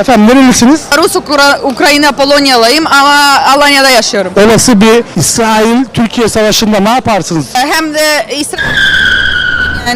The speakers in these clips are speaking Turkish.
Efendim nerelisiniz? Rus Ukra- Ukrayna Polonyalıyım ama Alanya'da yaşıyorum. Olası bir İsrail-Türkiye savaşında ne yaparsınız? Hem de İsrail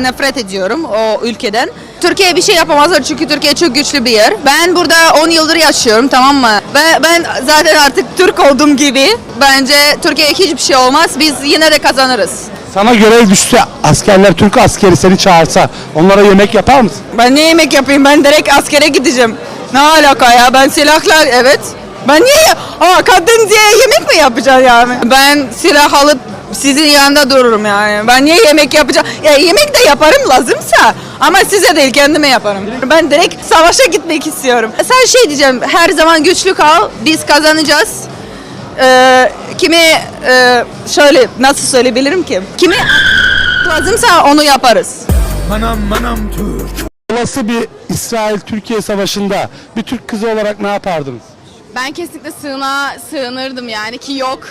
nefret ediyorum o ülkeden. Türkiye bir şey yapamazlar çünkü Türkiye çok güçlü bir yer. Ben burada 10 yıldır yaşıyorum tamam mı? Ve ben zaten artık Türk olduğum gibi bence Türkiye'ye hiçbir şey olmaz. Biz yine de kazanırız. Sana görev düşse askerler Türk askeri seni çağırsa onlara yemek yapar mısın? Ben ne yemek yapayım? Ben direkt askere gideceğim. Ne alaka ya? Ben silahlar evet. Ben niye? Aa kadın diye yemek mi yapacaksın yani? Ben silah alıp sizin yanında dururum yani. Ben niye yemek yapacağım? Ya yemek de yaparım lazımsa. Ama size değil kendime yaparım. Ben direkt savaşa gitmek istiyorum. Sen şey diyeceğim. Her zaman güçlü kal. Biz kazanacağız. Ee, kimi e, şöyle nasıl söyleyebilirim ki? Kimi lazımsa onu yaparız. Manam manam Türk. Olası bir İsrail-Türkiye savaşında bir Türk kızı olarak ne yapardınız? Ben kesinlikle sığınağa sığınırdım yani ki yok.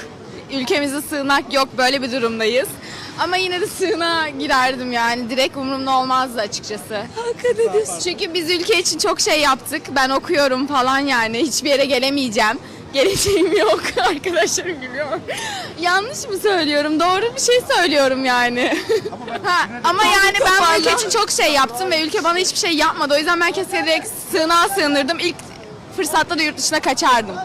Ülkemizde sığınak yok böyle bir durumdayız. Ama yine de sığınağa girerdim yani. Direkt umurumda olmazdı açıkçası. Çünkü biz ülke için çok şey yaptık. Ben okuyorum falan yani. Hiçbir yere gelemeyeceğim. Geleceğim yok. Arkadaşlarım gülüyor. Yanlış mı söylüyorum? Doğru bir şey söylüyorum yani. ha, ama yani ben bu ülke için çok şey yaptım ve ülke bana hiçbir şey yapmadı. O yüzden ben kesinlikle direkt sığınağa sığınırdım. İlk fırsatta da yurt dışına kaçardım.